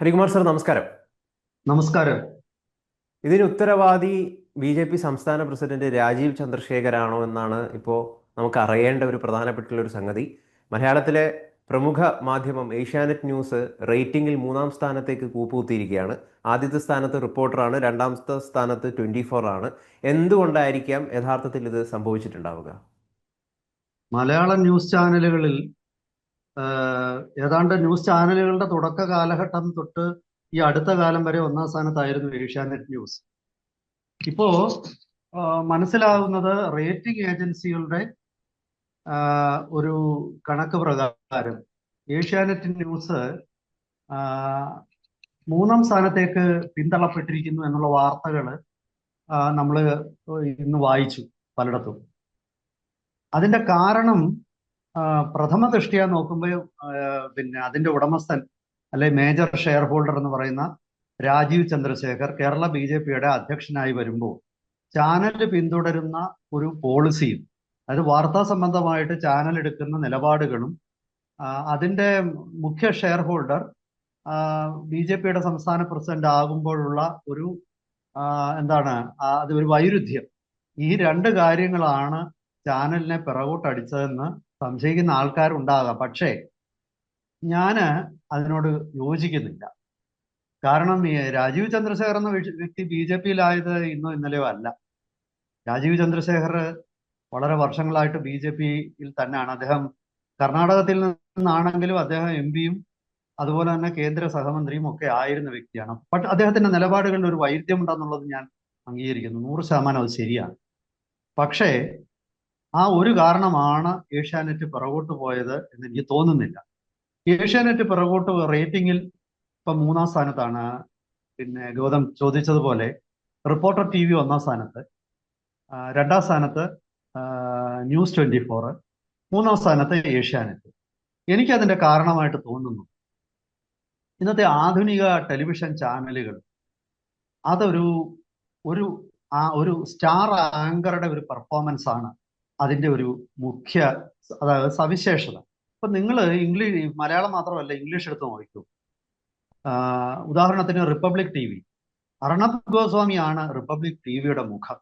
Harikumar sir നമസ്കാരം. നമസ്കാരം. ഇതിന് ഉത്തരവാദി ബി ജെ പി സംസ്ഥാന പ്രസിഡന്റ് രാജീവ് ചന്ദ്രശേഖരാണോ എന്നാണ് ഇപ്പോൾ നമുക്ക് അറിയേണ്ട ഒരു പ്രധാനപ്പെട്ടുള്ള ഒരു സംഗതി. മലയാളത്തിലെ പ്രമുഖ മാധ്യമം ഏഷ്യാനെറ്റ് ന്യൂസ് റേറ്റിംഗിൽ മൂന്നാം സ്ഥാനത്തേക്ക് കൂപ്പുകുത്തിയിരിക്കുകയാണ്. ആദ്യത്തെ സ്ഥാനത്ത് റിപ്പോർട്ടറാണ് രണ്ടാമത്തെ സ്ഥാനത്ത് ട്വന്റി ഫോർ ആണ് എന്തുകൊണ്ടായിരിക്കാം യഥാർത്ഥത്തിൽ ഇത് സംഭവിച്ചിട്ടുണ്ടാവുക? മലയാളം ന്യൂസ് ചാനലുകളിൽ ഏതാണ്ട് ന്യൂസ് ചാനലുകളുടെ തുടക്ക കാലഘട്ടം തൊട്ട് ഈ അടുത്ത കാലം വരെ ഒന്നാം സ്ഥാനത്തായിരുന്നു ഏഷ്യാനെറ്റ് ന്യൂസ്. ഇപ്പോ മനസ്സിലാവുന്നത് റേറ്റിംഗ് ഏജൻസികളുടെ ഒരു കണക്ക് പ്രകാരം ഏഷ്യാനെറ്റ് ന്യൂസ് മൂന്നാം സ്ഥാനത്തേക്ക് പിന്തള്ളപ്പെട്ടിരിക്കുന്നു എന്നുള്ള വാർത്തകൾ നമ്മൾ ഇന്ന് വായിച്ചു പലയിടത്തും. അതിന്റെ കാരണം പ്രഥമ ദൃഷ്ടിയ നോക്കുമ്പോൾ പിന്നെ അതിന്റെ ഉടമസ്ഥൻ അല്ലെ മേജർ ഷെയർ ഹോൾഡർ എന്ന് പറയുന്ന രാജീവ് ചന്ദ്രശേഖർ കേരള ബി ജെ പിയുടെ അധ്യക്ഷനായി വരുമ്പോൾ ചാനൽ പിന്തുടരുന്ന ഒരു പോളിസിയും അതായത് വാർത്താ സംബന്ധമായിട്ട് ചാനൽ എടുക്കുന്ന നിലപാടുകളും അതിന്റെ മുഖ്യ ഷെയർ ഹോൾഡർ ബി ജെ പിയുടെ സംസ്ഥാന പ്രസിഡന്റ് ആകുമ്പോഴുള്ള ഒരു എന്താണ് അത് ഒരു വൈരുദ്ധ്യം. ഈ രണ്ട് കാര്യങ്ങളാണ് ചാനലിനെ പിറകോട്ടടിച്ചതെന്ന് സംശയിക്കുന്ന ആൾക്കാരുണ്ടാകാം. പക്ഷേ ഞാൻ അതിനോട് യോജിക്കുന്നില്ല. കാരണം രാജീവ് ചന്ദ്രശേഖർ എന്ന വ്യക്തി- ബി ജെ പിയിലായത് ഇന്നോ ഇന്നലെയോ അല്ല. രാജീവ് ചന്ദ്രശേഖർ വളരെ വർഷങ്ങളായിട്ട് ബി ജെ പിയിൽ തന്നെയാണ്. അദ്ദേഹം കർണാടകത്തിൽ നിന്നാണെങ്കിലും അദ്ദേഹം എം പിയും അതുപോലെ തന്നെ കേന്ദ്ര സഹമന്ത്രിയും ഒക്കെ ആയിരുന്ന വ്യക്തിയാണ്. പക്ഷെ അദ്ദേഹത്തിന്റെ നിലപാടുകളിൽ ഒരു വൈരുദ്ധ്യമുണ്ടെന്നുള്ളത് ഞാൻ അംഗീകരിക്കുന്നു. നൂറ് ശതമാനം അത് ശരിയാണ്. പക്ഷേ ആ ഒരു കാരണമാണ് ഏഷ്യാനെറ്റ് പിറകോട്ട് പോയത് എന്ന് എനിക്ക് തോന്നുന്നില്ല. ഏഷ്യാനെറ്റ് പിറകോട്ട് റേറ്റിംഗിൽ ഇപ്പൊ മൂന്നാം സ്ഥാനത്താണ്. പിന്നെ ഗൗതം ചോദിച്ചതുപോലെ റിപ്പോർട്ടർ ടി വി ഒന്നാം സ്ഥാനത്ത് രണ്ടാം സ്ഥാനത്ത് ന്യൂസ് ട്വന്റി ഫോർ മൂന്നാം സ്ഥാനത്ത് ഏഷ്യാനെറ്റ്. എനിക്കതിന്റെ കാരണമായിട്ട് തോന്നുന്നു. ഇന്നത്തെ ആധുനിക ടെലിവിഷൻ ചാനലുകൾ അതൊരു ഒരു ആ ഒരു സ്റ്റാർ ആങ്കറുടെ ഒരു പെർഫോമൻസ് ആണ് അതിന്റെ ഒരു മുഖ്യ അതായത് സവിശേഷത. അപ്പൊ നിങ്ങൾ ഇംഗ്ലീഷ് മലയാളം മാത്രമല്ല ഇംഗ്ലീഷ് എടുത്ത് നോക്കൂ ഉദാഹരണത്തിന് റിപ്പബ്ലിക് ടി വി. അർണബ് ഗോസ്വാമിയാണ് റിപ്പബ്ലിക് ടി വിയുടെ മുഖം.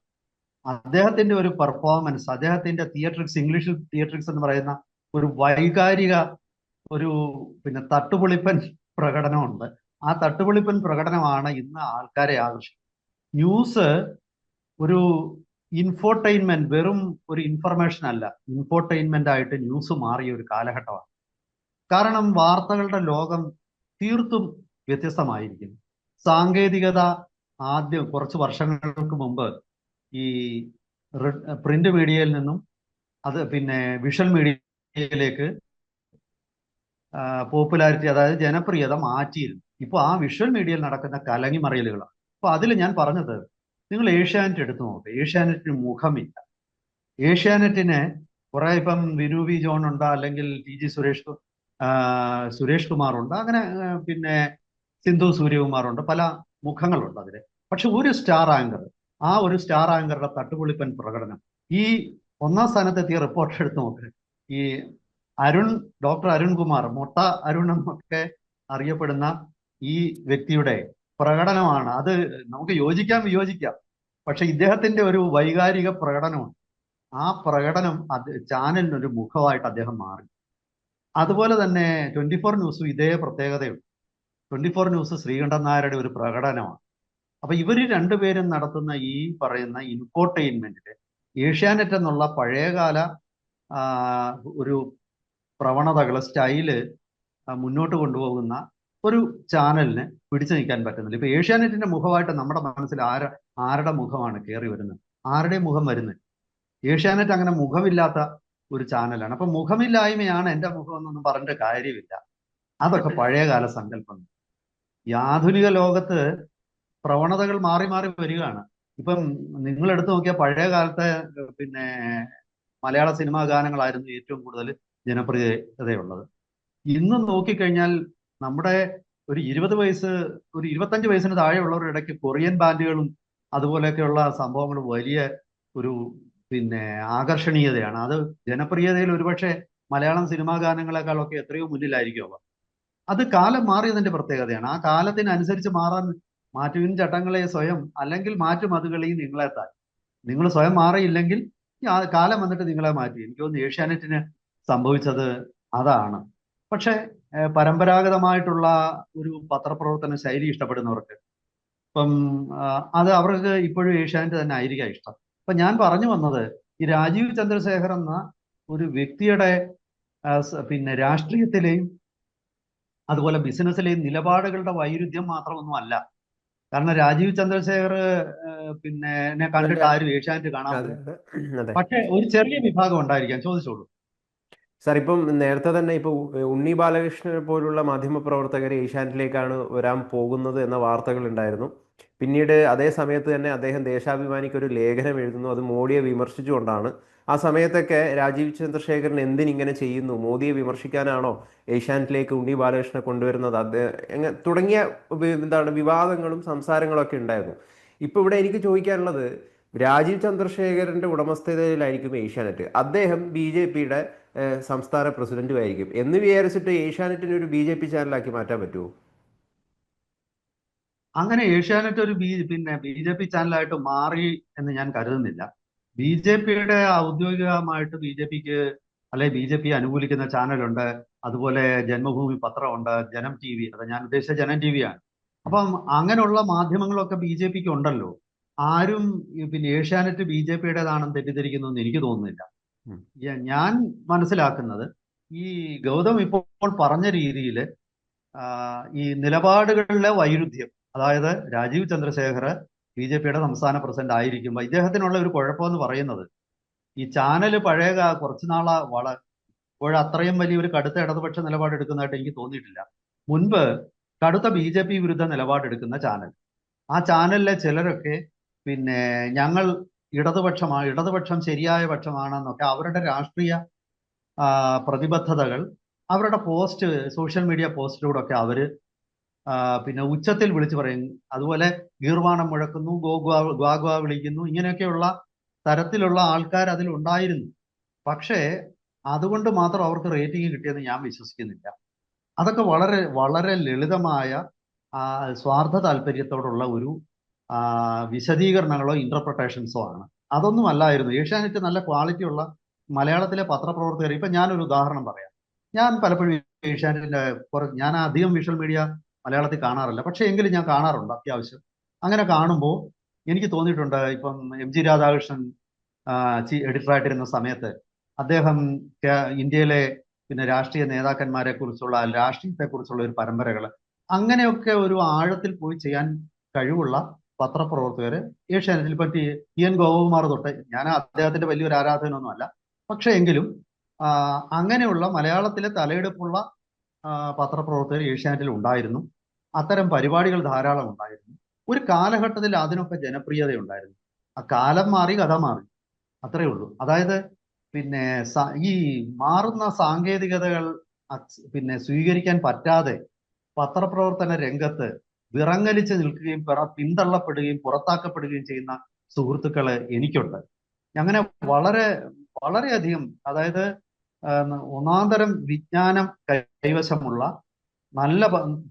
അദ്ദേഹത്തിന്റെ ഒരു പെർഫോമൻസ് അദ്ദേഹത്തിന്റെ തിയേറ്ററിക്സ് ഇംഗ്ലീഷിൽ തിയേറ്ററിക്സ് എന്ന് പറയുന്ന ഒരു വൈകാരിക ഒരു പിന്നെ തട്ടുപൊളിപ്പൻ പ്രകടനമുണ്ട്. ആ തട്ടുപൊളിപ്പൻ പ്രകടനമാണ് ഇന്ന് ആൾക്കാരെ ആകർഷിക്കുന്നത്. ന്യൂസ് ഒരു ഇൻഫോർടൈൻമെന്റ് വെറും ഒരു ഇൻഫർമേഷൻ അല്ല. ഇൻഫോർടൈൻമെന്റ് ആയിട്ട് ന്യൂസ് മാറിയ ഒരു കാലഘട്ടമാണ്. കാരണം വാർത്തകളുടെ ലോകം തീർത്തും വ്യത്യസ്തമായിരിക്കുന്നു സാങ്കേതികത ആദ്യം കുറച്ച് വർഷങ്ങൾക്ക് മുമ്പ് ഈ പ്രിന്റ് മീഡിയയിൽ നിന്നും അത് പിന്നെ വിഷ്വൽ മീഡിയയിലേക്ക് പോപ്പുലാരിറ്റി അതായത് ജനപ്രിയത മാറ്റിയിരുന്നു. ഇപ്പോൾ ആ വിഷ്വൽ മീഡിയയിൽ നടക്കുന്ന കലങ്ങിമറിയലുകളാണ്. അപ്പോൾ അതിൽ ഞാൻ പറഞ്ഞത് നിങ്ങൾ ഏഷ്യാനെറ്റ് എടുത്തു നോക്കുക ഏഷ്യാനെറ്റിന് മുഖമില്ല. ഏഷ്യാനെറ്റിന് കുറെ ഇപ്പം വിനു വി ജോൺ ഉണ്ട് അല്ലെങ്കിൽ ടി ജി സുരേഷ് സുരേഷ് കുമാർ ഉണ്ട്. അങ്ങനെ പിന്നെ സിന്ധു സൂര്യകുമാർ ഉണ്ട്. പല മുഖങ്ങളുണ്ട് അതിന് പക്ഷെ ഒരു സ്റ്റാർ ആങ്കർ ആ ഒരു സ്റ്റാർ ആങ്കറുടെ തട്ടുപൊളിപ്പൻ പ്രകടനം. ഈ ഒന്നാം സ്ഥാനത്തെത്തിയ റിപ്പോർട്ട് എടുത്ത് നോക്ക്. ഈ അരുൺ ഡോക്ടർ അരുൺകുമാർ മൊട്ട അരുൺ എന്നൊക്കെ അറിയപ്പെടുന്ന ഈ വ്യക്തിയുടെ പ്രകടനമാണ്. അത് നമുക്ക് യോജിക്കാം വിയോജിക്കാം. പക്ഷെ ഇദ്ദേഹത്തിന്റെ ഒരു വൈകാരിക പ്രകടനമുണ്ട്. ആ പ്രകടനം അത് ചാനലിന് ഒരു മുഖമായിട്ട് അദ്ദേഹം മാറി. അതുപോലെ തന്നെ ട്വന്റി ഫോർ ന്യൂസും ഇതേ പ്രത്യേകതയുണ്ട്. ട്വന്റി ഫോർ ന്യൂസ് ശ്രീകണ്ഠൻ നായരുടെ ഒരു പ്രകടനമാണ്. അപ്പൊ ഇവർ രണ്ടുപേരും നടത്തുന്ന ഈ പറയുന്ന ഇൻഫോർടൈൻമെന്റിൽ ഏഷ്യാനെറ്റ് എന്നുള്ള പഴയകാല ഒരു പ്രവണതകൾ സ്റ്റൈൽ മുന്നോട്ട് കൊണ്ടുപോകുന്ന ഒരു ചാനലിന് പിടിച്ചു നിൽക്കാൻ പറ്റുന്നില്ല. ഇപ്പൊ ഏഷ്യാനെറ്റിന്റെ മുഖമായിട്ട് നമ്മുടെ മനസ്സിൽ ആര ആരുടെ മുഖമാണ് കയറി വരുന്നത്? ആരുടെ മുഖം വരുന്നത്? ഏഷ്യാനെറ്റ് അങ്ങനെ മുഖമില്ലാത്ത ഒരു ചാനലാണ്. അപ്പൊ മുഖമില്ലായ്മയാണ് എന്റെ മുഖം എന്നൊന്നും പറഞ്ഞിട്ട് കാര്യമില്ല. അതൊക്കെ പഴയകാല സങ്കല്പം ഈ ആധുനിക ലോകത്ത് പ്രവണതകൾ മാറി മാറി വരികയാണ്. ഇപ്പം നിങ്ങൾ എടുത്തു നോക്കിയാൽ പഴയ കാലത്തെ പിന്നെ മലയാള സിനിമാ ഗാനങ്ങളായിരുന്നു ഏറ്റവും കൂടുതൽ ജനപ്രിയതയുള്ളത്. ഇന്ന് നോക്കിക്കഴിഞ്ഞാൽ നമ്മുടെ ഒരു ഇരുപത് വയസ്സ് ഒരു ഇരുപത്തഞ്ച് വയസ്സിന് താഴെയുള്ളവരുടെ ഇടയ്ക്ക് കൊറിയൻ ബാൻഡുകളും അതുപോലെയൊക്കെയുള്ള സംഭവങ്ങൾ വലിയ ഒരു പിന്നെ ആകർഷണീയതയാണ്. അത് ജനപ്രിയതയിൽ ഒരുപക്ഷെ മലയാളം സിനിമാ ഗാനങ്ങളെക്കാളൊക്കെ എത്രയോ മുന്നിലായിരിക്കും അവ. അത് കാലം മാറിയതിന്റെ പ്രത്യേകതയാണ്. ആ കാലത്തിനനുസരിച്ച് മാറാൻ മാറ്റുവിൻ ചട്ടങ്ങളെ സ്വയം അല്ലെങ്കിൽ മാറ്റും അതുകളീ നിങ്ങളെ താൻ നിങ്ങൾ സ്വയം മാറിയില്ലെങ്കിൽ കാലം വന്നിട്ട് നിങ്ങളെ മാറ്റി എനിക്ക് തോന്നുന്നു ഏഷ്യാനെറ്റിന് സംഭവിച്ചത് അതാണ്. പക്ഷെ പരമ്പരാഗതമായിട്ടുള്ള ഒരു പത്രപ്രവർത്തന ശൈലി ഇഷ്ടപ്പെടുന്നവർക്ക്. ഇപ്പം അത് അവർക്ക് ഇപ്പോഴും ഏഷ്യാനെറ്റ് തന്നെ ആയിരിക്കാം ഇഷ്ടം. അപ്പൊ ഞാൻ പറഞ്ഞു വന്നത് ഈ രാജീവ് ചന്ദ്രശേഖർ എന്ന ഒരു വ്യക്തിയുടെ പിന്നെ രാഷ്ട്രീയത്തിലെയും അതുപോലെ ബിസിനസ്സിലെയും നിലപാടുകളുടെ വൈരുദ്ധ്യം മാത്രമൊന്നും അല്ല കാരണം രാജീവ് ചന്ദ്രശേഖർ പിന്നെ കണ്ടിട്ട് ആരും ഏഷ്യാനെറ്റ് കാണാറില്ല പക്ഷെ ഒരു ചെറിയ വിഭാഗം ഉണ്ടായിരിക്കാം. ചോദിച്ചോളൂ. സാർ ഇപ്പം നേരത്തെ തന്നെ ഇപ്പോൾ ഉണ്ണി ബാലകൃഷ്ണനെ പോലുള്ള മാധ്യമ പ്രവർത്തകർ ഏഷ്യാനെറ്റിലേക്കാണ് വരാൻ പോകുന്നത് എന്ന വാർത്തകൾ ഉണ്ടായിരുന്നു. പിന്നീട് അതേ സമയത്ത് തന്നെ അദ്ദേഹം ദേശാഭിമാനിക്ക് ഒരു ലേഖനം എഴുതുന്നു അത് മോഡിയെ വിമർശിച്ചുകൊണ്ടാണ്. ആ സമയത്തൊക്കെ രാജീവ് ചന്ദ്രശേഖരൻ എന്തിനിങ്ങനെ ചെയ്യുന്നു മോദിയെ വിമർശിക്കാനാണോ ഏഷ്യാനെറ്റിലേക്ക് ഉണ്ണി ബാലകൃഷ്ണനെ കൊണ്ടുവരുന്നത്? അദ്ദേഹം തുടങ്ങിയ എന്താണ് വിവാദങ്ങളും സംസാരങ്ങളൊക്കെ ഉണ്ടായിരുന്നു. ഇപ്പോൾ ഇവിടെ എനിക്ക് ചോദിക്കാനുള്ളത് രാജീവ് ചന്ദ്രശേഖരന്റെ ഉടമസ്ഥതയിലായിരിക്കും ഏഷ്യാനെറ്റ്. അദ്ദേഹം ബി ജെ പിയുടെ സംസ്ഥാന പ്രസിഡന്റും ആയിരിക്കും എന്ന് വിചാരിച്ചിട്ട് ഏഷ്യാനെറ്റിനെ ഒരു ബി ജെ പി ചാനലാക്കി മാറ്റാൻ പറ്റുമോ? അങ്ങനെ ഏഷ്യാനെറ്റ് ഒരു ബി പിന്നെ ബി ജെ പി ചാനലായിട്ട് മാറി എന്ന് ഞാൻ കരുതുന്നില്ല. ബി ജെ പിയുടെ ഔദ്യോഗികമായിട്ട് ബി ജെ പിക്ക് അല്ലെ ബി ജെ പി അനുകൂലിക്കുന്ന ചാനലുണ്ട്. അതുപോലെ ജന്മഭൂമി പത്രമുണ്ട് ജനം ടി വി അത് ഞാൻ ഉദ്ദേശിച്ച ജനം ടി വി ആണ് അപ്പം അങ്ങനെയുള്ള മാധ്യമങ്ങളൊക്കെ ബി ജെ പിക്ക് ഉണ്ടല്ലോ. ആരും പിന്നെ ഏഷ്യാനെറ്റ് ബി ജെ പിയുടേതാണെന്ന് തെറ്റിദ്ധരിക്കുന്നു എന്ന് എനിക്ക് തോന്നുന്നില്ല. ഞാൻ മനസ്സിലാക്കുന്നത് ഈ ഗൗതം ഇപ്പോൾ പറഞ്ഞ രീതിയിൽ ഈ നിലപാടുകളിലെ വൈരുദ്ധ്യം അതായത് രാജീവ് ചന്ദ്രശേഖർ ബി ജെ പിയുടെ സംസ്ഥാന പ്രസിഡന്റ് ആയിരിക്കുമ്പോൾ ഇദ്ദേഹത്തിനുള്ള ഒരു കുഴപ്പമെന്ന് പറയുന്നത് ഈ ചാനൽ പഴയ കുറച്ചു നാളാ വള ഇപ്പോഴത്രയും വലിയ ഒരു കടുത്ത ഇടതുപക്ഷ നിലപാടെടുക്കുന്നതായിട്ട് എനിക്ക് തോന്നിയിട്ടില്ല. മുൻപ് കടുത്ത ബി ജെ പി വിരുദ്ധ നിലപാടെടുക്കുന്ന ചാനൽ. ആ ചാനലിലെ ചിലരൊക്കെ പിന്നെ ഞങ്ങൾ ഇടതുപക്ഷമാണ് ഇടതുപക്ഷം ശരിയായ പക്ഷമാണെന്നൊക്കെ അവരുടെ രാഷ്ട്രീയ പ്രതിബദ്ധതകൾ അവരുടെ പോസ്റ്റ് സോഷ്യൽ മീഡിയ പോസ്റ്റിലൂടെ ഒക്കെ അവർ പിന്നെ ഉച്ചത്തിൽ വിളിച്ചു പറയും. അതുപോലെ ഗീർവാണം മുഴക്കുന്നു ഗോഗ്വാ ഗ്വാഗ്വാ വിളിക്കുന്നു ഇങ്ങനെയൊക്കെയുള്ള തരത്തിലുള്ള ആൾക്കാർ അതിൽ ഉണ്ടായിരുന്നു. പക്ഷേ അതുകൊണ്ട് മാത്രം അവർക്ക് റേറ്റിംഗ് കിട്ടിയെന്ന് ഞാൻ വിശ്വസിക്കുന്നില്ല. അതൊക്കെ വളരെ വളരെ ലളിതമായ സ്വാർത്ഥ താല്പര്യത്തോടുള്ള ഒരു വിശദീകരണങ്ങളോ ഇന്റർപ്രിട്ടേഷൻസോ ആണ്. അതൊന്നും അല്ലായിരുന്നു. ഏഷ്യാനെറ്റ് നല്ല ക്വാളിറ്റി ഉള്ള മലയാളത്തിലെ പത്രപ്രവർത്തകർ. ഇപ്പൊ ഞാനൊരു ഉദാഹരണം പറയാം. ഞാൻ പലപ്പോഴും ഏഷ്യാനെറ്റിന്റെ ഞാൻ അധികം വിഷ്വൽ മീഡിയ മലയാളത്തിൽ കാണാറില്ല. പക്ഷെ എങ്കിലും ഞാൻ കാണാറുണ്ട് അത്യാവശ്യം. അങ്ങനെ കാണുമ്പോൾ എനിക്ക് തോന്നിയിട്ടുണ്ട് ഇപ്പം എം ജി രാധാകൃഷ്ണൻ എഡിറ്ററായിട്ടിരുന്ന സമയത്ത് അദ്ദേഹം ഇന്ത്യയിലെ പിന്നെ രാഷ്ട്രീയ നേതാക്കന്മാരെ കുറിച്ചുള്ള രാഷ്ട്രീയത്തെ കുറിച്ചുള്ള ഒരു പരമ്പരകൾ അങ്ങനെയൊക്കെ ഒരു ആഴത്തിൽ പോയി ചെയ്യാൻ കഴിവുള്ള പത്രപ്രവർത്തകര് ഏഷ്യാനെറ്റിൽ പറ്റി ടി എൻ ഗോപകുമാർ തൊട്ട് ഞാൻ അദ്ദേഹത്തിന്റെ വലിയൊരു ആരാധകനൊന്നും അല്ല പക്ഷെ എങ്കിലും അങ്ങനെയുള്ള മലയാളത്തിലെ തലയെടുപ്പുള്ള പത്രപ്രവർത്തകർ ഏഷ്യാനെറ്റിൽ ഉണ്ടായിരുന്നു. അത്തരം പരിപാടികൾ ധാരാളം ഉണ്ടായിരുന്നു. ഒരു കാലഘട്ടത്തിൽ അതിനൊക്കെ ജനപ്രിയത ഉണ്ടായിരുന്നു ആ കാലം മാറി കഥ മാറി. അത്രയേ ഉള്ളൂ. അതായത് പിന്നെ ഈ മാറുന്ന സാങ്കേതികതകൾ പിന്നെ സ്വീകരിക്കാൻ പറ്റാതെ പത്രപ്രവർത്തന രംഗത്ത് വിറങ്ങലിച്ച് നിൽക്കുകയും പിന്തള്ളപ്പെടുകയും പുറത്താക്കപ്പെടുകയും ചെയ്യുന്ന സുഹൃത്തുക്കൾ എനിക്കുണ്ട്. അങ്ങനെ വളരെ വളരെയധികം അതായത് ഒന്നാം ഒന്നാന്തരം വിജ്ഞാനം കൈവശമുള്ള നല്ല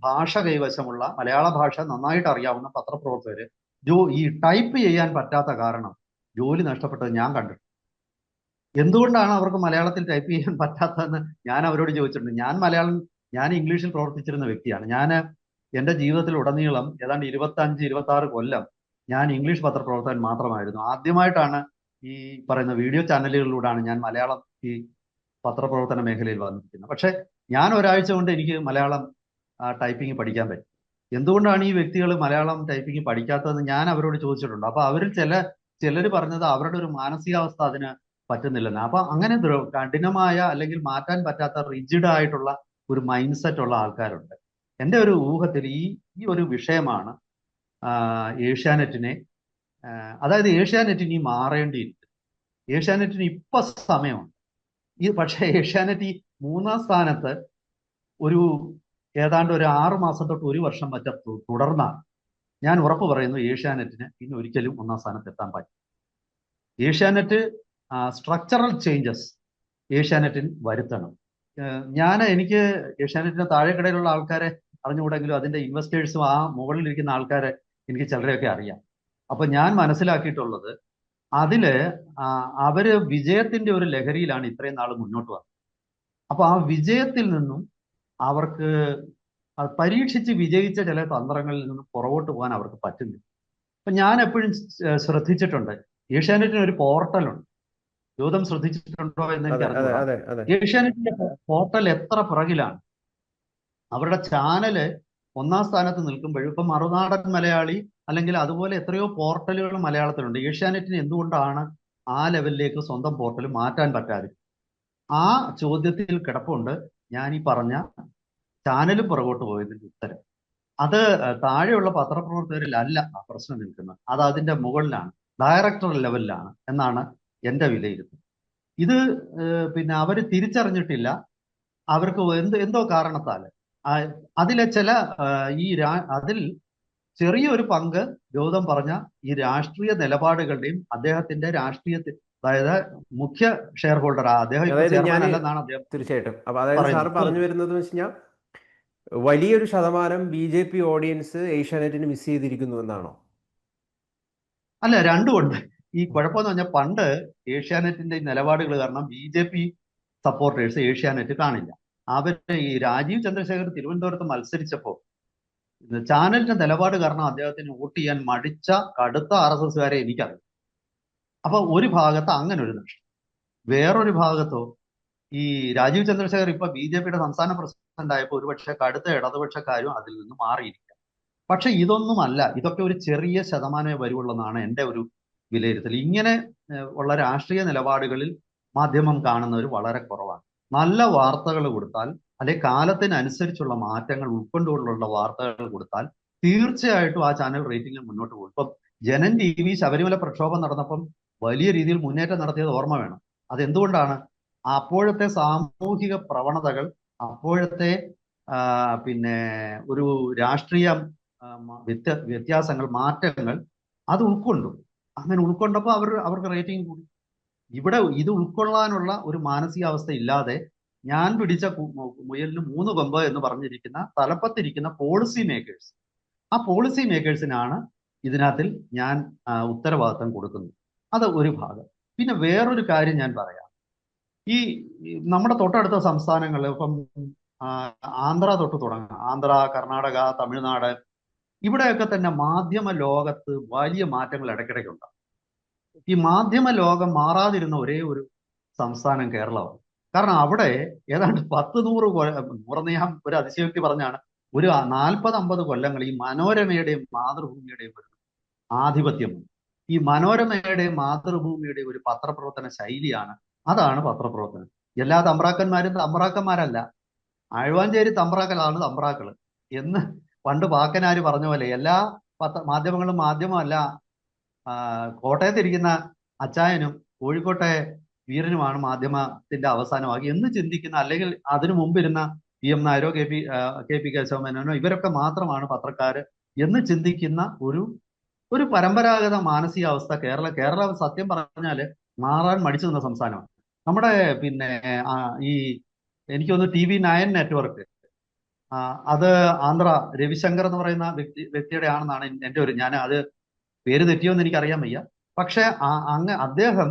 ഭാഷ കൈവശമുള്ള മലയാള ഭാഷ നന്നായിട്ട് അറിയാവുന്ന പത്രപ്രവർത്തകര് ജോ ഈ ടൈപ്പ് ചെയ്യാൻ പറ്റാത്ത കാരണം ജോലി നഷ്ടപ്പെട്ടത് ഞാൻ കണ്ടിട്ടുണ്ട്. എന്തുകൊണ്ടാണ് അവർക്ക് മലയാളത്തിൽ ടൈപ്പ് ചെയ്യാൻ പറ്റാത്തതെന്ന് ഞാൻ അവരോട് ചോദിച്ചിട്ടുണ്ട്. ഞാൻ മലയാളം ഞാൻ ഇംഗ്ലീഷിൽ പ്രവർത്തിച്ചിരുന്ന വ്യക്തിയാണ്. ഞാൻ എന്റെ ജീവിതത്തിൽ ഉടനീളം ഏതാണ്ട് ഇരുപത്തി അഞ്ച് ഇരുപത്തി ആറ് കൊല്ലം ഞാൻ ഇംഗ്ലീഷ് പത്രപ്രവർത്തകൻ മാത്രമായിരുന്നു. ആദ്യമായിട്ടാണ് ഈ പറയുന്ന വീഡിയോ ചാനലുകളിലൂടെയാണ് ഞാൻ മലയാളം ഈ പത്രപ്രവർത്തന മേഖലയിൽ വന്നിരിക്കുന്നത്. പക്ഷെ ഞാൻ ഒരാഴ്ച കൊണ്ട് എനിക്ക് മലയാളം ടൈപ്പിംഗ് പഠിക്കാൻ പറ്റും. എന്തുകൊണ്ടാണ് ഈ വ്യക്തികൾ മലയാളം ടൈപ്പിംഗ് പഠിക്കാത്തതെന്ന് ഞാൻ അവരോട് ചോദിച്ചിട്ടുണ്ട്. അപ്പൊ അവരിൽ ചില ചിലർ പറഞ്ഞത് അവരുടെ ഒരു മാനസികാവസ്ഥ അതിന് പറ്റുന്നില്ലെന്ന്. അപ്പൊ അങ്ങനെ കഠിനമായ അല്ലെങ്കിൽ മാറ്റാൻ പറ്റാത്ത റിജിഡ് ആയിട്ടുള്ള ഒരു മൈൻഡ് സെറ്റ് ഉള്ള ആൾക്കാരുണ്ട്. എന്റെ ഒരു ഊഹത്തിൽ ഈ ഈ ഒരു വിഷയമാണ് ഏഷ്യാനെറ്റിനെ അതായത് ഏഷ്യാനെറ്റിന് ഈ മാറേണ്ടിയിട്ടുണ്ട്. ഏഷ്യാനെറ്റിന് ഇപ്പൊ സമയമുണ്ട്. ഈ പക്ഷേ ഏഷ്യാനെറ്റ് ഈ മൂന്നാം സ്ഥാനത്ത് ഒരു ഏതാണ്ട് ഒരു ആറ് മാസം തൊട്ട് ഒരു വർഷം വച്ച തുടർന്നാണ്. ഞാൻ ഉറപ്പ് പറയുന്നു ഏഷ്യാനെറ്റിന് ഇനി ഒരിക്കലും ഒന്നാം സ്ഥാനത്ത് എത്താൻ പറ്റും ഏഷ്യാനെറ്റ് സ്ട്രക്ചറൽ ചേഞ്ചസ് ഏഷ്യാനെറ്റിൽ വരുത്തണം. ഞാൻ എനിക്ക് ഏഷ്യാനെറ്റിന്റെ താഴെക്കടയിലുള്ള ആൾക്കാരെ അറിഞ്ഞുകൂടെങ്കിലും അതിന്റെ ഇൻവെസ്റ്റേഴ്സും ആ മുകളിലിരിക്കുന്ന ആൾക്കാരെ എനിക്ക് ചിലരെയൊക്കെ അറിയാം. അപ്പൊ ഞാൻ മനസ്സിലാക്കിയിട്ടുള്ളത് അതിൽ അവർ വിജയത്തിന്റെ ഒരു ലഹരിയിലാണ് ഇത്രയും നാൾ മുന്നോട്ട് വന്നത്. അപ്പൊ ആ വിജയത്തിൽ നിന്നും അവർക്ക് പരീക്ഷിച്ച് വിജയിച്ച ചില തന്ത്രങ്ങളിൽ നിന്നും പുറകോട്ട് പോകാൻ അവർക്ക് പറ്റുന്നില്ല. അപ്പൊ ഞാൻ എപ്പോഴും ശ്രദ്ധിച്ചിട്ടുണ്ട്. ഏഷ്യാനെറ്റിന് ഒരു പോർട്ടലുണ്ട്. ജ്യോതം ശ്രദ്ധിച്ചിട്ടുണ്ടോ എന്ന് എനിക്ക് ഏഷ്യാനെറ്റിന്റെ പോർട്ടൽ എത്ര പിറകിലാണ് അവരുടെ ചാനൽ ഒന്നാം സ്ഥാനത്ത് നിൽക്കുമ്പോഴും ഇപ്പൊ മറുനാടൻ മലയാളി അല്ലെങ്കിൽ അതുപോലെ എത്രയോ പോർട്ടലുകൾ മലയാളത്തിലുണ്ട്. ഏഷ്യാനെറ്റിന് എന്തുകൊണ്ടാണ് ആ ലെവലിലേക്ക് സ്വന്തം പോർട്ടൽ മാറ്റാൻ പറ്റാതെ? ആ ചോദ്യത്തിൽ കിടപ്പുണ്ട്. ഞാൻ ഈ പറഞ്ഞ ചാനലും പുറകോട്ട് പോയതിന്റെ ഉത്തരം. അത് താഴെയുള്ള പത്രപ്രവർത്തകരിലല്ല ആ പ്രശ്നം നിൽക്കുന്നത്. അത് അതിന്റെ മുകളിലാണ് ഡയറക്ടർ ലെവലിലാണ് എന്നാണ് എന്റെ വിലയിരുത്തൽ. ഇത് പിന്നെ അവർ തിരിച്ചറിഞ്ഞിട്ടില്ല. അവർക്ക് എന്ത് എന്തോ കാരണത്താൽ അതിലെ ചില ഈ രാ അതിൽ ചെറിയൊരു പങ്ക് ഗൗതം പറഞ്ഞ ഈ രാഷ്ട്രീയ നിലപാടുകളുടെയും അദ്ദേഹത്തിന്റെ രാഷ്ട്രീയ അതായത് മുഖ്യ ഷെയർ ഹോൾഡർ അദ്ദേഹം തീർച്ചയായിട്ടും. അപ്പൊ അതായത് സാർ പറഞ്ഞു വരുന്നത് വെച്ചാൽ വലിയൊരു ശതമാനം ബി ജെ പി ഓഡിയൻസ് ഏഷ്യാനെറ്റിന് മിസ് ചെയ്തിരിക്കുന്നു എന്നാണോ? അല്ല രണ്ടുമുണ്ട് ഈ കുഴപ്പമെന്ന് പറഞ്ഞാൽ പണ്ട് ഏഷ്യാനെറ്റിന്റെ നിലപാടുകൾ കാരണം B J P supporters Asianet കാണില്ല. അവർ ഈ രാജീവ് ചന്ദ്രശേഖർ തിരുവനന്തപുരത്ത് മത്സരിച്ചപ്പോ ചാനലിന്റെ നിലപാട് കാരണം അദ്ദേഹത്തിന് വോട്ട് ചെയ്യാൻ മടിച്ച കടുത്ത ആർ എസ് എസ്കാരെ എനിക്കറിയാം. അപ്പൊ ഒരു ഭാഗത്ത് അങ്ങനെ ഒരു നഷ്ടം. വേറൊരു ഭാഗത്തോ ഈ രാജീവ് ചന്ദ്രശേഖർ ഇപ്പൊ ബി ജെ പിയുടെ സംസ്ഥാന പ്രസിഡന്റ് ആയപ്പോൾ ഒരുപക്ഷെ കടുത്ത ഇടതുപക്ഷക്കാരും അതിൽ നിന്ന് മാറിയിരിക്കാം. പക്ഷെ ഇതൊന്നുമല്ല ഇതൊക്കെ ഒരു ചെറിയ ശതമാനമേ വരുവുള്ളതാണ് എന്റെ ഒരു വിലയിരുത്തൽ. ഇങ്ങനെ ഉള്ള രാഷ്ട്രീയ നിലപാടുകളിൽ മാധ്യമം കാണുന്നവർ വളരെ കുറവാണ്. നല്ല വാർത്തകൾ കൊടുത്താൽ അല്ലെ കാലത്തിനനുസരിച്ചുള്ള മാറ്റങ്ങൾ ഉൾക്കൊണ്ടുകൊണ്ടുള്ള വാർത്തകൾ കൊടുത്താൽ തീർച്ചയായിട്ടും ആ ചാനൽ റേറ്റിംഗിൽ മുന്നോട്ട് പോകും. ഇപ്പം ജനൻ ടി വി ശബരിമല പ്രക്ഷോഭം നടന്നപ്പം വലിയ രീതിയിൽ മുന്നേറ്റം നടത്തിയത് ഓർമ്മ വേണം. അതെന്തുകൊണ്ടാണ്? അപ്പോഴത്തെ സാമൂഹിക പ്രവണതകൾ അപ്പോഴത്തെ പിന്നെ ഒരു രാഷ്ട്രീയ വ്യത്യാസങ്ങൾ മാറ്റങ്ങൾ അത് ഉൾക്കൊണ്ടു. അങ്ങനെ ഉൾക്കൊണ്ടപ്പോൾ അവർ അവർക്ക് റേറ്റിംഗ് കൂടി. ഇവിടെ ഇത് ഉൾക്കൊള്ളാനുള്ള ഒരു മാനസികാവസ്ഥ ഇല്ലാതെ ഞാൻ പിടിച്ച മുയലിന് മൂന്ന് കൊമ്പ് എന്ന് പറഞ്ഞിരിക്കുന്ന തലപ്പത്തിരിക്കുന്ന പോളിസി മേക്കേഴ്സ് ആ പോളിസി മേക്കേഴ്സിനാണ് ഇതിനകത്തിൽ ഞാൻ ഉത്തരവാദിത്തം കൊടുക്കുന്നത്. അത് ഒരു ഭാഗം. പിന്നെ വേറൊരു കാര്യം ഞാൻ പറയാം. ഈ നമ്മുടെ തൊട്ടടുത്ത സംസ്ഥാനങ്ങൾ ഇപ്പം ആന്ധ്ര തൊട്ട് തുടങ്ങാം. ആന്ധ്ര കർണാടക തമിഴ്നാട്. ഇവിടെയൊക്കെ തന്നെ മാധ്യമ ലോകത്ത് വലിയ മാറ്റങ്ങൾ ഇടയ്ക്കിടയ്ക്ക് ഉണ്ടാകും ഈ മാധ്യമ ലോകം മാറാതിരുന്ന ഒരേ ഒരു സംസ്ഥാനം കേരളമാണ്. കാരണം അവിടെ ഏതാണ്ട് പത്ത് നൂറ് നൂറെന്ന് ഞാൻ ഒരു അതിശയോക്തി പറഞ്ഞാണ്. ഒരു നാൽപ്പത് അമ്പത് കൊല്ലങ്ങൾ ഈ മനോരമയുടെയും മാതൃഭൂമിയുടെയും ഒരു ആധിപത്യം. ഈ മനോരമയുടെയും മാതൃഭൂമിയുടെയും ഒരു പത്രപ്രവർത്തന ശൈലിയാണ്. അതാണ് പത്രപ്രവർത്തനം. എല്ലാ തമ്പ്രാക്കന്മാരും തമ്പ്രാക്കന്മാരല്ല. ആഴ്വാഞ്ചേരി തമ്പ്രാക്കലാണ് തമ്പ്രാക്കൾ എന്ന് പണ്ട് പാക്കനാര് പറഞ്ഞ പോലെ എല്ലാ പത്ര മാധ്യമങ്ങളും മാധ്യമമല്ല. കോട്ടയത്തിരിക്കുന്ന അച്ചായനും കോഴിക്കോട്ടെ വീരനുമാണ് മാധ്യമത്തിന്റെ അവസാനമാകി എന്ന് ചിന്തിക്കുന്ന അല്ലെങ്കിൽ അതിനു മുമ്പിരുന്ന പി എം നായരോ കെ പി കെ പി കേശവമേനോനോ ഇവരൊക്കെ മാത്രമാണ് പത്രക്കാര് എന്ന് ചിന്തിക്കുന്ന ഒരു ഒരു പരമ്പരാഗത മാനസികാവസ്ഥ കേരള കേരളം സത്യം പറഞ്ഞാൽ മാറാൻ മടിച്ചു നിന്ന സംസ്ഥാനമാണ്. നമ്മുടെ പിന്നെ ഈ എനിക്ക് തോന്നുന്നു ടി വി നയൻ നെറ്റ്വർക്ക്. അത് ആന്ധ്ര രവിശങ്കർ എന്ന് പറയുന്ന വ്യക്തി വ്യക്തിയുടെ ആണെന്നാണ് എന്റെ ഒരു ഞാൻ അത് പേര് തെറ്റിയോന്ന് എനിക്ക് അറിയാൻ വയ്യ. പക്ഷെ അങ്ങ് അദ്ദേഹം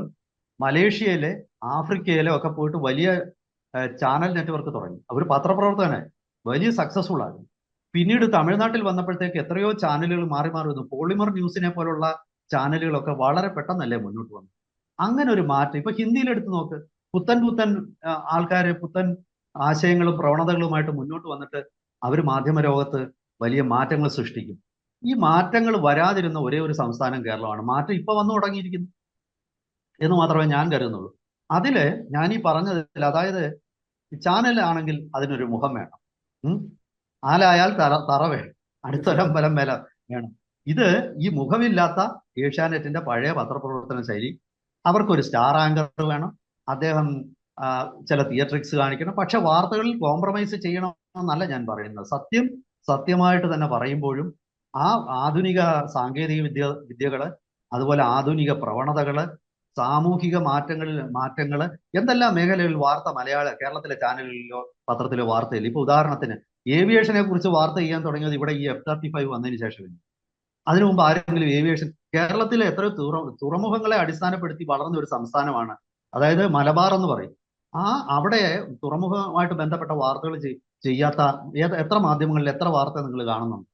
മലേഷ്യയിലെ ആഫ്രിക്കയിലെ ഒക്കെ പോയിട്ട് വലിയ ചാനൽ നെറ്റ്വർക്ക് തുടങ്ങി. അവർ പത്രപ്രവർത്തകനായി. വലിയ സക്സസ്ഫുൾ ആയിരുന്നു പിന്നീട് തമിഴ്നാട്ടിൽ വന്നപ്പോഴത്തേക്ക് എത്രയോ ചാനലുകൾ മാറി മാറി വന്നു. പോളിമർ ന്യൂസിനെ പോലുള്ള ചാനലുകളൊക്കെ വളരെ പെട്ടെന്നല്ലേ മുന്നോട്ട് വന്നു അങ്ങനെ ഒരു മാറ്റം. ഇപ്പൊ ഹിന്ദിയിൽ എടുത്തു നോക്ക്. പുത്തൻ പുത്തൻ ആൾക്കാര് പുത്തൻ ആശയങ്ങളും പ്രവണതകളുമായിട്ട് മുന്നോട്ട് വന്നിട്ട് അവർ മാധ്യമ ലോകത്ത് വലിയ മാറ്റങ്ങൾ സൃഷ്ടിക്കും. ഈ മാറ്റങ്ങൾ വരാതിരുന്ന ഒരേ ഒരു സംസ്ഥാനം കേരളമാണ്. മാറ്റം ഇപ്പൊ വന്നു തുടങ്ങിയിരിക്കുന്നു എന്ന് മാത്രമേ ഞാൻ കരുതുന്നുള്ളൂ. അതിൽ ഞാൻ ഈ പറഞ്ഞതിൽ അതായത് ചാനൽ ആണെങ്കിൽ അതിനൊരു മുഖം വേണം. ആലായാൽ തറ തറ വേണം. അടുത്തൊരമ്പലം വില വേണം. ഇത് ഈ മുഖമില്ലാത്ത ഏഷ്യാനെറ്റിന്റെ പഴയ പത്രപ്രവർത്തന ശൈലി അവർക്കൊരു സ്റ്റാർ ആങ്കർ വേണം. അദ്ദേഹം ചില തിയേറ്ററിക്സ് കാണിക്കണം. പക്ഷെ വാർത്തകളിൽ കോംപ്രമൈസ് ചെയ്യണമെന്നല്ല ഞാൻ പറയുന്നത്. സത്യം സത്യമായിട്ട് തന്നെ പറയുമ്പോഴും ആ ആധുനിക സാങ്കേതിക വിദ്യ വിദ്യകൾ അതുപോലെ ആധുനിക പ്രവണതകൾ സാമൂഹിക മാറ്റങ്ങളിൽ മാറ്റങ്ങൾ എന്തെല്ലാം മേഖലയിൽ വാർത്ത മലയാള കേരളത്തിലെ ചാനലിലോ പത്രത്തിലോ വാർത്തയില്ല. ഇപ്പൊ ഉദാഹരണത്തിന് ഏവിയേഷനെ കുറിച്ച് വാർത്ത ചെയ്യാൻ തുടങ്ങിയത് ഇവിടെ ഈ എഫ് തേർട്ടി ഫൈവ് വന്നതിന് ശേഷം അതിനു മുമ്പ് ആരെങ്കിലും ഏവിയേഷൻ കേരളത്തിലെ എത്ര തുറ തുറമുഖങ്ങളെ അടിസ്ഥാനപ്പെടുത്തി വളർന്ന ഒരു സംസ്ഥാനമാണ്. അതായത് മലബാർ എന്ന് പറയും. ആ അവിടെ തുറമുഖമായിട്ട് ബന്ധപ്പെട്ട വാർത്തകൾ ചെയ്യാത്ത എത്ര മാധ്യമങ്ങളിൽ എത്ര വാർത്ത നിങ്ങൾ കാണുന്നുണ്ട്?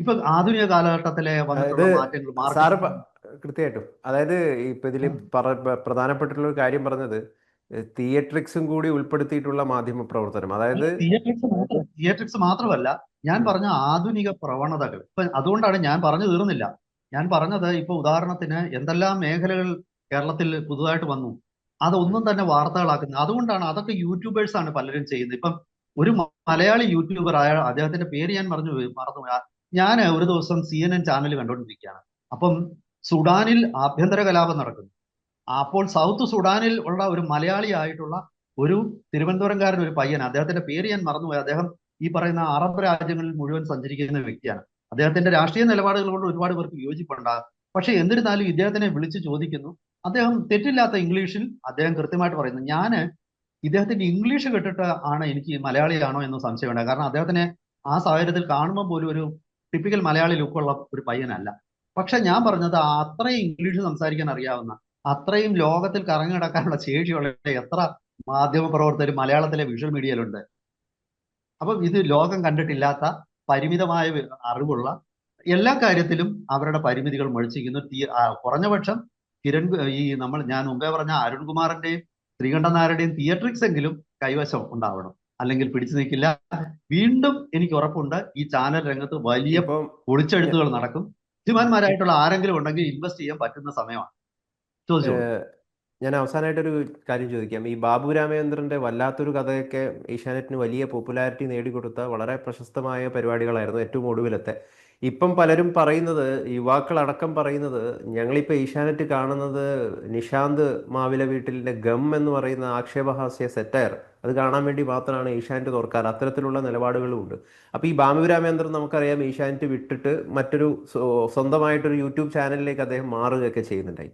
ഇപ്പൊ ആധുനിക കാലഘട്ടത്തിലെ മാറ്റങ്ങൾ സാറ് കൃത്യമായിട്ടും. അതായത് ഇപ്പൊ ഇതിൽ പ്രധാനപ്പെട്ടിട്ടുള്ള ഒരു കാര്യം പറഞ്ഞത് തിയേട്രിക്സും കൂടി ഉൾപ്പെടുത്തിയിട്ടുള്ള മാധ്യമ പ്രവർത്തനം. അതായത് തിയേറ്ററിക്സ് മാത്രം തിയേറ്ററിക്സ് മാത്രമല്ല ഞാൻ പറഞ്ഞ ആധുനിക പ്രവണതകൾ. ഇപ്പൊ അതുകൊണ്ടാണ് ഞാൻ പറഞ്ഞു തീർന്നില്ല. ഞാൻ പറഞ്ഞത് ഇപ്പൊ ഉദാഹരണത്തിന് എന്തെല്ലാം മേഖലകൾ കേരളത്തിൽ പുതുതായിട്ട് വന്നു അതൊന്നും തന്നെ വാർത്തകളാക്കുന്നു അതുകൊണ്ടാണ് അതൊക്കെ യൂട്യൂബേഴ്സ് ആണ് പലരും ചെയ്യുന്നത്. ഇപ്പം ഒരു മലയാളി യൂട്യൂബർ അയാൾ അദ്ദേഹത്തിന്റെ പേര് ഞാൻ പറഞ്ഞു മറന്നു ഞാൻ ഒരു ദിവസം സി എൻ എൻ ചാനൽ കണ്ടുകൊണ്ടിരിക്കുകയാണ് അപ്പം സുഡാനിൽ ആഭ്യന്തര കലാപം നടക്കുന്നു. അപ്പോൾ സൗത്ത് സുഡാനിൽ ഉള്ള ഒരു മലയാളി ആയിട്ടുള്ള ഒരു തിരുവനന്തപുരംകാരൻ ഒരു പയ്യൻ അദ്ദേഹത്തിന്റെ പേര് ഞാൻ മറന്നുപോയി. അദ്ദേഹം ഈ പറയുന്ന അറബ് രാജ്യങ്ങളിൽ മുഴുവൻ സഞ്ചരിക്കുന്ന വ്യക്തിയാണ്. അദ്ദേഹത്തിന്റെ രാഷ്ട്രീയ നിലപാടുകൾ കൊണ്ട് ഒരുപാട് പേർക്ക് യോജിപ്പുണ്ട്. പക്ഷെ എന്നിരുന്നാലും ഇദ്ദേഹത്തിനെ വിളിച്ചു ചോദിക്കുന്നു. അദ്ദേഹം തെറ്റില്ലാത്ത ഇംഗ്ലീഷിൽ അദ്ദേഹം കൃത്യമായിട്ട് പറയുന്നു. ഞാൻ ഇദ്ദേഹത്തിന്റെ ഇംഗ്ലീഷ് കേട്ടിട്ട് ആണ് എനിക്ക് മലയാളിയാണോ എന്ന് സംശയമുണ്ട് കാരണം അദ്ദേഹത്തിനെ ആ സാഹചര്യത്തിൽ കാണുമ്പോൾ പോലും ഒരു ടിപ്പിക്കൽ മലയാളി ലുക്കുള്ള ഒരു പയ്യനല്ല. പക്ഷെ ഞാൻ പറഞ്ഞത് അത്രയും ഇംഗ്ലീഷ് സംസാരിക്കാൻ അറിയാവുന്ന അത്രയും ലോകത്തിൽ കറങ്ങി കിടക്കാനുള്ള ശേഷിയുള്ള എത്ര മാധ്യമ പ്രവർത്തകർ മലയാളത്തിലെ വിഷ്വൽ മീഡിയയിലുണ്ട് അപ്പം ഇത് ലോകം കണ്ടിട്ടില്ലാത്ത പരിമിതമായ അറിവുള്ള എല്ലാ കാര്യത്തിലും അവരുടെ പരിമിതികൾ മുഴച്ചിരിക്കുന്നു. തീ- കുറഞ്ഞപക്ഷം കിരൺ ഈ നമ്മൾ ഞാൻ മുമ്പേ പറഞ്ഞ അരുൺകുമാറിന്റെയും ശ്രീകണ്ഠനാരുടെയും തിയേറ്ററിക്സ് എങ്കിലും കൈവശം ഉണ്ടാവണം. അല്ലെങ്കിൽ പിടിച്ചു നിൽക്കില്ല. വീണ്ടും എനിക്ക് ഉറപ്പുണ്ട്. ഈ ചാനൽ രംഗത്ത് വലിയ പൊളിച്ചെഴുത്തുകൾ നടക്കും. ബുദ്ധിമാന്മാരായിട്ടുള്ള ആരെങ്കിലും ഉണ്ടെങ്കിൽ ഇൻവെസ്റ്റ് ചെയ്യാൻ പറ്റുന്ന സമയമാണ്. ചോദിച്ചു? ഞാൻ അവസാനമായിട്ടൊരു കാര്യം ചോദിക്കാം. ഈ ബാബു രാമചന്ദ്രന്റെ വല്ലാത്തൊരു കഥയൊക്കെ ഏഷ്യാനെറ്റിന് വലിയ പോപ്പുലാരിറ്റി നേടിക്കൊടുത്ത വളരെ പ്രശസ്തമായ പരിപാടികളായിരുന്നു ഏറ്റവും ഒടുവിലത്തെ. ഇപ്പം പലരും പറയുന്നത് യുവാക്കളടക്കം പറയുന്നത് ഞങ്ങളിപ്പോൾ ഏഷ്യാനെറ്റ് കാണുന്നത് നിഷാന്ത് മാവില വീട്ടിലെ ഗം എന്ന് പറയുന്ന ആക്ഷേപഹാസ്യ സെറ്റയർ അത് കാണാൻ വേണ്ടി മാത്രമാണ് ഏഷ്യാനെറ്റ് തുറക്കാറ്. അത്തരത്തിലുള്ള നിലപാടുകളും ഉണ്ട്. അപ്പോൾ ഈ ബാബു രാമേന്ദ്രൻ നമുക്കറിയാം ഏഷ്യാനെറ്റ് വിട്ടിട്ട് മറ്റൊരു സ്വ- സ്വന്തമായിട്ടൊരു യൂട്യൂബ് ചാനലിലേക്ക് അദ്ദേഹം മാറുകയൊക്കെ ചെയ്യുന്നുണ്ടായി.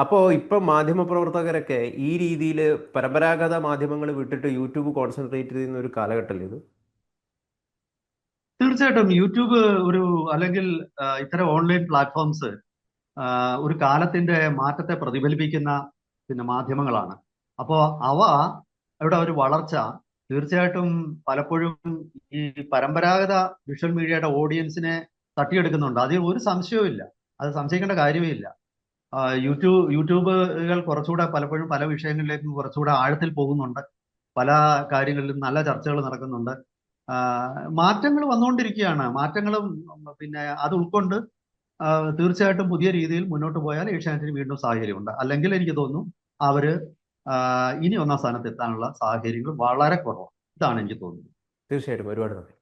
അപ്പോൾ ഇപ്പം മാധ്യമപ്രവർത്തകരൊക്കെ ഈ രീതിയിൽ പരമ്പരാഗത മാധ്യമങ്ങൾ വിട്ടിട്ട് യൂട്യൂബ് കോൺസെൻട്രേറ്റ് ചെയ്യുന്ന ഒരു കാലഘട്ടമല്ലേ ഇത്? തീർച്ചയായിട്ടും. യൂട്യൂബ് ഒരു അല്ലെങ്കിൽ ഇത്തരം ഓൺലൈൻ പ്ലാറ്റ്ഫോംസ് ഒരു കാലത്തിന്റെ മാറ്റത്തെ പ്രതിഫലിപ്പിക്കുന്ന പിന്നെ മാധ്യമങ്ങളാണ്. അപ്പോൾ അവ അവിടെ ഒരു വളർച്ച തീർച്ചയായിട്ടും പലപ്പോഴും ഈ പരമ്പരാഗത വിഷ്വൽ മീഡിയയുടെ ഓഡിയൻസിനെ തട്ടിയെടുക്കുന്നുണ്ട്. അതിൽ ഒരു സംശയവുമില്ല അത് സംശയിക്കേണ്ട കാര്യമേ ഇല്ല. യൂട്യൂബ് യൂട്യൂബുകൾ കുറച്ചുകൂടെ പലപ്പോഴും പല വിഷയങ്ങളിലേക്കും കുറച്ചുകൂടെ ആഴത്തിൽ പോകുന്നുണ്ട്. പല കാര്യങ്ങളിലും നല്ല ചർച്ചകൾ നടക്കുന്നുണ്ട്. മാറ്റങ്ങൾ വന്നുകൊണ്ടിരിക്കുകയാണ്. മാറ്റങ്ങളും പിന്നെ അത് ഉൾക്കൊണ്ട് തീർച്ചയായിട്ടും പുതിയ രീതിയിൽ മുന്നോട്ട് പോയാൽ ഏഷ്യാനെറ്റിന് വീണ്ടും സാഹചര്യമുണ്ട്. അല്ലെങ്കിൽ എനിക്ക് തോന്നുന്നു അവർ ഇനി ഒന്നാം സ്ഥാനത്ത് എത്താനുള്ള സാഹചര്യങ്ങൾ വളരെ കുറവാണ്. ഇതാണ് എനിക്ക് തോന്നുന്നത്. തീർച്ചയായിട്ടും ഒരുപാട് നന്ദി.